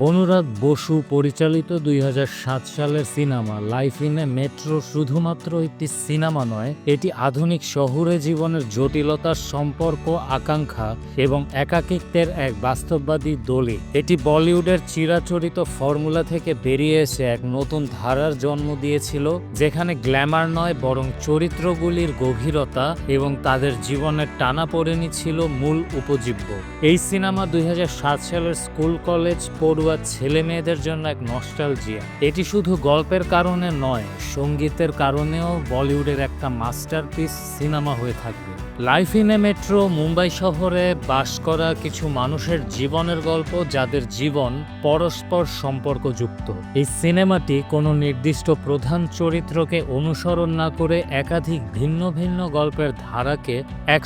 অনুরাগ বসু পরিচালিত দুই হাজার সাত সালের cinema life in a metro শুধুমাত্র একটি সিনেমা নয়, এটি আধুনিক শহুরে জীবনের জটিলতার সম্পর্ক, আকাঙ্ক্ষা এবং একাকিত্বের এক বাস্তববাদী দলিল। এটি বলিউডের চিরাচরিত ফর্মুলা থেকে বেরিয়ে এসে এক নতুন ধারার জন্ম দিয়েছিল, যেখানে গ্ল্যামার নয়, বরং চরিত্রগুলির গভীরতা এবং তাদের জীবনের টানাপোড়েনই ছিল মূল উপজীব্য। এই সিনেমা দুই হাজার সাত সালের স্কুল কলেজ পড়ুয়া ছেলে মেয়েদের জন্য এক নস্টালজিয়া এটি শুধু গল্পের কারণে নয়, সঙ্গীতের কারণেও বলিউডের একটা মাস্টারপিস সিনেমা হয়ে থাকবে। Life in a metro, Mumbai শহরে বাস করা কিছু মানুষের জীবনের গল্প যাদের জীবন পরস্পর সম্পর্কযুক্ত। এই সিনেমাটি কোনো নির্দিষ্ট প্রধান চরিত্রকে অনুসরণ না করে একাধিক ভিন্ন ভিন্ন গল্পের ধারাকে এক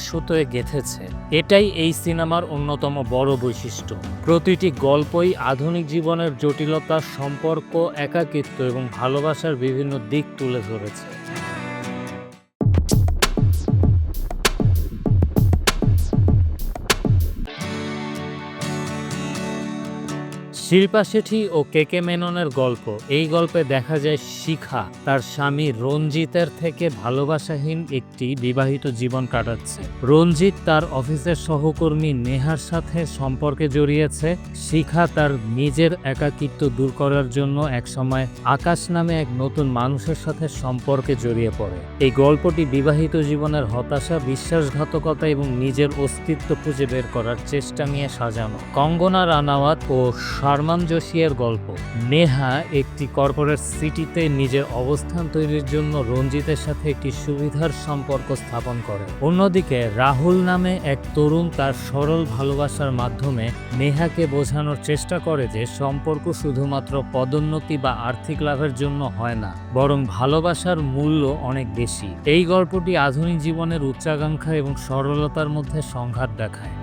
গেঁথেছে। এটাই এই সিনেমার অন্যতম বড় বৈশিষ্ট্য। প্রতিটি গল্পই আধুনিক জীবনের জটিলতা সম্পর্ক একাকিত্ব এবং ভালোবাসার বিভিন্ন দিক তুলে ধরেছে। শিল্পা শেঠি ও কে কে মেননের গল্প। এই গল্পে দেখা যায় শিখা তার স্বামী রঞ্জিতের থেকে ভালোবাসাহীন একটি বিবাহিত জীবন কাটাচ্ছে। রঞ্জিত তার অফিসের সহকর্মী নেহার সাথে সম্পর্কে জড়িয়েছে। শিখা তার নিজের একাকিত্ব দূর করার জন্য একসময় আকাশ নামে এক নতুন মানুষের সাথে সম্পর্কে জড়িয়ে পড়ে। এই গল্পটি বিবাহিত জীবনের হতাশা, বিশ্বাসঘাতকতা এবং নিজের অস্তিত্ব খুঁজে বের করার চেষ্টা নিয়ে সাজানো। কঙ্গনা রানাওয়াত ও শারমান জোশিয়ার গল্প। নেহা একটি কর্পোরেট সিটিতে নিজের অবস্থান তৈরির জন্য রঞ্জিতের সাথে একটি সুবিধার সম্পর্ক স্থাপন করে। অন্যদিকে রাহুল নামে এক তরুণ তার সরল ভালোবাসার মাধ্যমে নেহাকে বোঝানোর চেষ্টা করে যে সম্পর্ক শুধুমাত্র পদোন্নতি বা আর্থিক লাভের জন্য হয় না, বরং ভালোবাসার মূল্য অনেক বেশি। এই গল্পটি আধুনিক জীবনের উচ্চাকাঙ্ক্ষা এবং সরলতার মধ্যে সংঘাত দেখায়।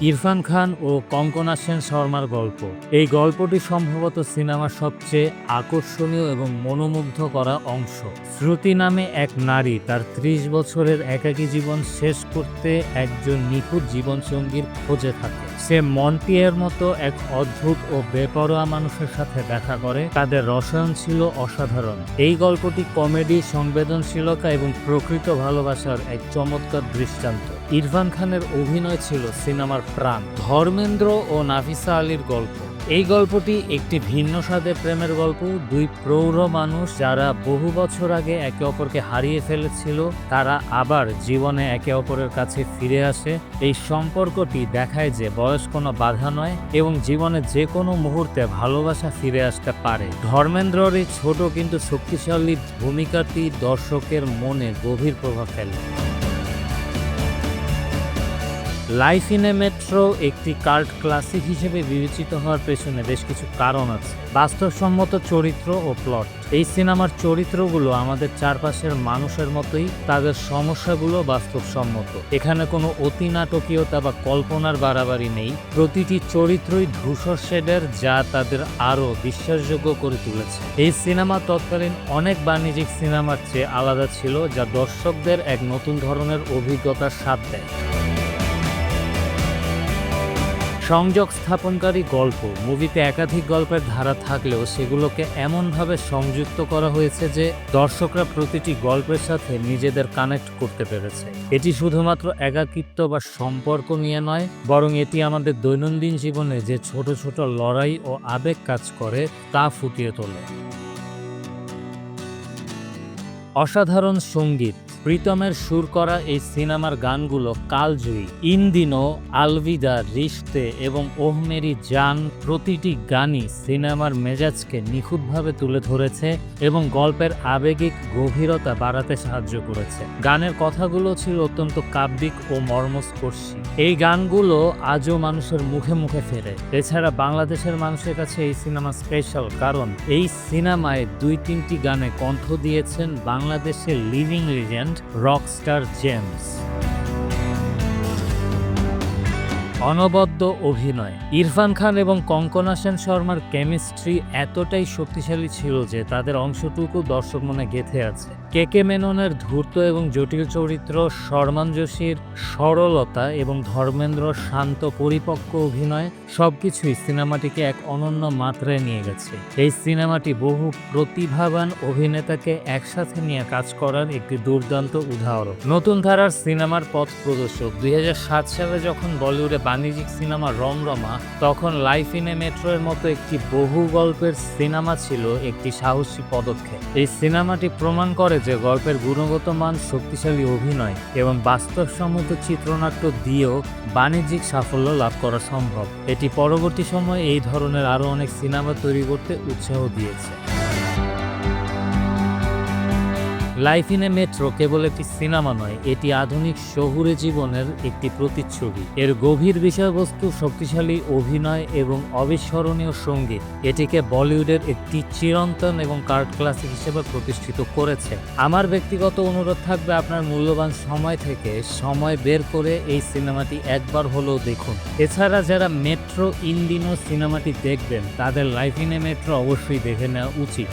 ইরফান খান ও কঙ্কনা সেন শর্মার গল্প। এই গল্পটি সম্ভবত সিনেমার সবচেয়ে আকর্ষণীয় এবং মনোমুগ্ধ করা অংশ। শ্রুতি নামে এক নারী তার ত্রিশ বছরের একাকী জীবন শেষ করতে একজন নিখুঁত জীবনসঙ্গীর খোঁজে থাকে। সে মন্টিয়ের মতো এক অদ্ভুত ও বেপরোয়া মানুষের সাথে দেখা করে। তাদের রসায়ন ছিল অসাধারণ। এই গল্পটি কমেডি, সংবেদনশীলতা এবং প্রকৃত ভালোবাসার এক চমৎকার দৃষ্টান্ত। ইরফান খানের অভিনয় ছিল সিনেমার প্রাণ। ধর্মেন্দ্র ও নাফিসা আলীর গল্প। এই গল্পটি একটি ভিন্ন স্বাদের প্রেমের গল্প। দুই প্রৌঢ় মানুষ যারা বহু বছর আগে একে অপরকে হারিয়ে ফেলেছিল, তারা আবার জীবনে একে অপরের কাছে ফিরে আসে। এই সম্পর্কটি দেখায় যে বয়স কোনো বাধা নয় এবং জীবনে যে কোনো মুহূর্তে ভালোবাসা ফিরে আসতে পারে। ধর্মেন্দ্রর এই ছোট কিন্তু শক্তিশালী ভূমিকাটি দর্শকের মনে গভীর প্রভাব ফেলে। লাইফ ইন এ মেট্রো একটি কাল্ট ক্লাসিক হিসেবে বিবেচিত হওয়ার পেছনে বেশ কিছু কারণ আছে। বাস্তবসম্মত চরিত্র ও প্লট এই সিনেমার চরিত্রগুলো আমাদের চারপাশের মানুষের মতোই, তাদের সমস্যাগুলো বাস্তবসম্মত। এখানে কোনো অতি নাটকীয়তা বা কল্পনার বাড়াবাড়ি নেই। প্রতিটি চরিত্রই ধূসর শেডের, যা তাদের আরও বিশ্বাসযোগ্য করে তুলেছে। এই সিনেমা তৎকালীন অনেক বাণিজ্যিক সিনেমার চেয়ে আলাদা ছিল, যা দর্শকদের এক নতুন ধরনের অভিজ্ঞতার স্বাদ দেয়। সংযোগ স্থাপনকারী গল্প। মুভিতে একাধিক গল্পের ধারা থাকলেও সেগুলোকে এমনভাবে সংযুক্ত করা হয়েছে যে দর্শকরা প্রতিটি গল্পের সাথে নিজেদের কানেক্ট করতে পেরেছে। এটি শুধুমাত্র একাকিত্ব বা সম্পর্ক নিয়ে নয়, বরং এটি আমাদের দৈনন্দিন জীবনে যে ছোট ছোট লড়াই ও আবেগ কাজ করে, তা ফুটিয়ে তোলে। অসাধারণ সংগীত প্রীতমের সুর করা এই সিনেমার গানগুলো কালজয়ী, ইনদিনো, আলভিদা, রিশতে এবং ওহমেরি জান প্রতিটি গানই সিনেমার মেজাজকে নিখুঁতভাবে তুলে ধরেছে এবং গল্পের আবেগিক গভীরতা বাড়াতে সাহায্য করেছে। গানের কথাগুলো ছিল অত্যন্ত কাব্যিক ও মর্মস্পর্শী। এই গানগুলো আজও মানুষের মুখে মুখে ফেরে। এছাড়া বাংলাদেশের মানুষের কাছে এই সিনেমা স্পেশাল কারণ এই সিনেমায় দুই তিনটি গানে কণ্ঠ দিয়েছেন বাংলাদেশের লিভিং লিজেন্ড রকস্টার জেমস অনবদ্য অভিনয়। ইরফান খান এবং কঙ্কনা সেন শর্মার কেমিস্ট্রি এতটাই শক্তিশালী ছিল যে তাদের অংশটুকু দর্শক মনে গেঁথে আছে। কে কে মেননের ধূর্ত এবং জটিল চরিত্র, শর্মান যোশীর সরলতা এবং ধর্মেন্দ্র শান্ত পরিপক্ক অভিনয় সবকিছুই সিনেমাটিকে এক অনন্য মাত্রায় নিয়ে গেছে। এই সিনেমাটি বহু প্রতিভাবান অভিনেতাকে একসাথে নিয়ে কাজ করার একটি দুর্দান্ত উদাহরণ। নতুন ধারার সিনেমার পথ প্রদর্শক। দুই হাজার সাত সালে যখন বলিউডে বাণিজ্যিক সিনেমা রমরমা, তখন লাইফ ইন এ মেট্রোর মতো একটি বহু গল্পের সিনেমা ছিল একটি সাহসী পদক্ষেপ। এই সিনেমাটি প্রমাণ করে যে গল্পের গুণগত মান শক্তিশালী অভিনয় এবং বাস্তবসম্মত চিত্রনাট্য দিয়েও বাণিজ্যিক সাফল্য লাভ করা সম্ভব। এটি পরবর্তী সময়ে এই ধরনের আরও অনেক সিনেমা তৈরি করতে উৎসাহ দিয়েছে। লাইফ ইন এ মেট্রো কেবল একটি সিনেমা নয়, এটি আধুনিক শহুরে জীবনের একটি প্রতিচ্ছবি। এর গভীর বিষয়বস্তু শক্তিশালী অভিনয় এবং অবিস্মরণীয় সংগীত। এটিকে বলিউডের একটি চিরন্তন এবং কার্ট ক্লাসিক হিসেবে প্রতিষ্ঠিত করেছে। আমার ব্যক্তিগত অনুরোধ থাকবে আপনার মূল্যবান সময় থেকে সময় বের করে এই সিনেমাটি একবার হলেও দেখুন। এছাড়া যারা মেট্রো ইন্ডিনো সিনেমাটি দেখবেন, তাদের লাইফ ইন এ মেট্রো অবশ্যই দেখে নেওয়া উচিত।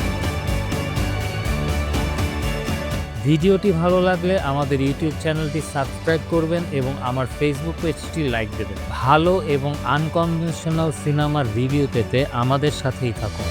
ভিডিওটি ভালো লাগলে আমাদের ইউটিউব চ্যানেলটি সাবস্ক্রাইব করবেন এবং আমার ফেসবুক পেজটি লাইক দেবেন। ভালো এবং আনকনভেনশনাল সিনেমার রিভিউ পেতে আমাদের সাথেই থাকুন।